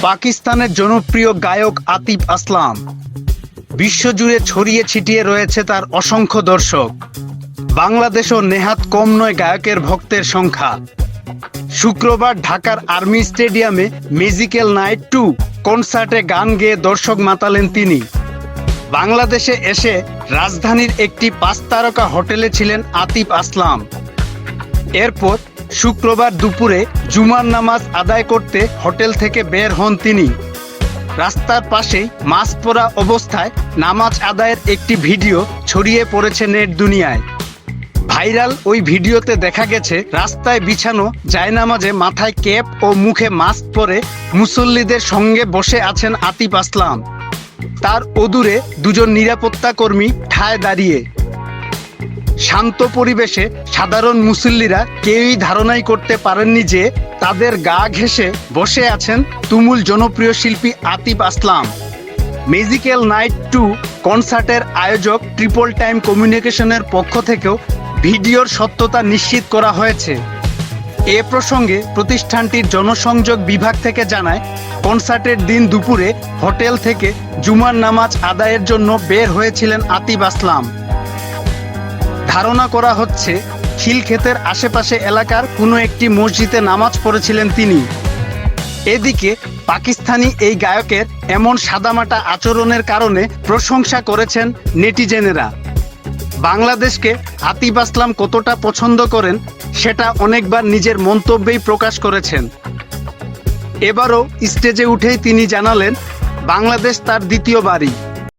পাকিস্তানের জনপ্রিয় গায়ক আতিফ আসলাম। বিশ্বজুড়ে ছড়িয়ে ছিটিয়ে রয়েছে তার অসংখ্য দর্শক। বাংলাদেশও নেহাত কম নয় গায়কের ভক্তের সংখ্যা। শুক্রবার ঢাকার আর্মি স্টেডিয়ামে মিউজিক্যাল নাইট টু কনসার্টে গান গেয়ে দর্শক মাতালেন তিনি। বাংলাদেশে এসে রাজধানীর একটি পাঁচ তারকা হোটেলে ছিলেন আতিফ আসলাম। এরপর শুক্রবার দুপুরে জুমার নামাজ আদায় করতে হোটেল থেকে বের হন তিনি। রাস্তার পাশেই মাস্ক পরা অবস্থায় নামাজ আদায়ের একটি ভিডিও ছড়িয়ে পড়েছে নেট দুনিয়ায়। ভাইরাল ওই ভিডিওতে দেখা গেছে, রাস্তায় বিছানো জায়নামাজে মাথায় ক্যাপ ও মুখে মাস্ক পরে মুসল্লিদের সঙ্গে বসে আছেন আতিফ আসলাম। তার অদূরে দুজন নিরাপত্তা কর্মী ঠায় দাঁড়িয়ে। শান্ত পরিবেশে সাধারণ মুসল্লিরা কেউই ধারণাই করতে পারেননি যে তাদের গা ঘেঁষে বসে আছেন তুমুল জনপ্রিয় শিল্পী Atif Aslam. Musical night two কনসার্টের আয়োজক ট্রিপল টাইম কমিউনিকেশনের পক্ষ থেকেও ভিডিওর সত্যতা নিশ্চিত করা হয়েছে। এ প্রসঙ্গে প্রতিষ্ঠানটির জনসংযোগ বিভাগ থেকে জানায়, কনসার্টের দিন দুপুরে হোটেল থেকে জুমার নামাজ আদায়ের জন্য বের হয়েছিলেন আতিফ আসলাম। ধারণা করা হচ্ছে, খিলক্ষেতের আশেপাশে এলাকার কোনো একটি মসজিদে নামাজ পড়েছিলেন তিনি। এদিকে পাকিস্তানি এই গায়কের এমন সাদামাটা আচরণের কারণে প্রশংসা করেছেন নেটিজেনেরা। বাংলাদেশকে আতিফ আসলাম কতটা পছন্দ করেন, সেটা অনেকবার নিজের মন্তব্যেই প্রকাশ করেছেন। এবারও স্টেজে উঠেই তিনি জানালেন, বাংলাদেশ তার দ্বিতীয় বাড়ি।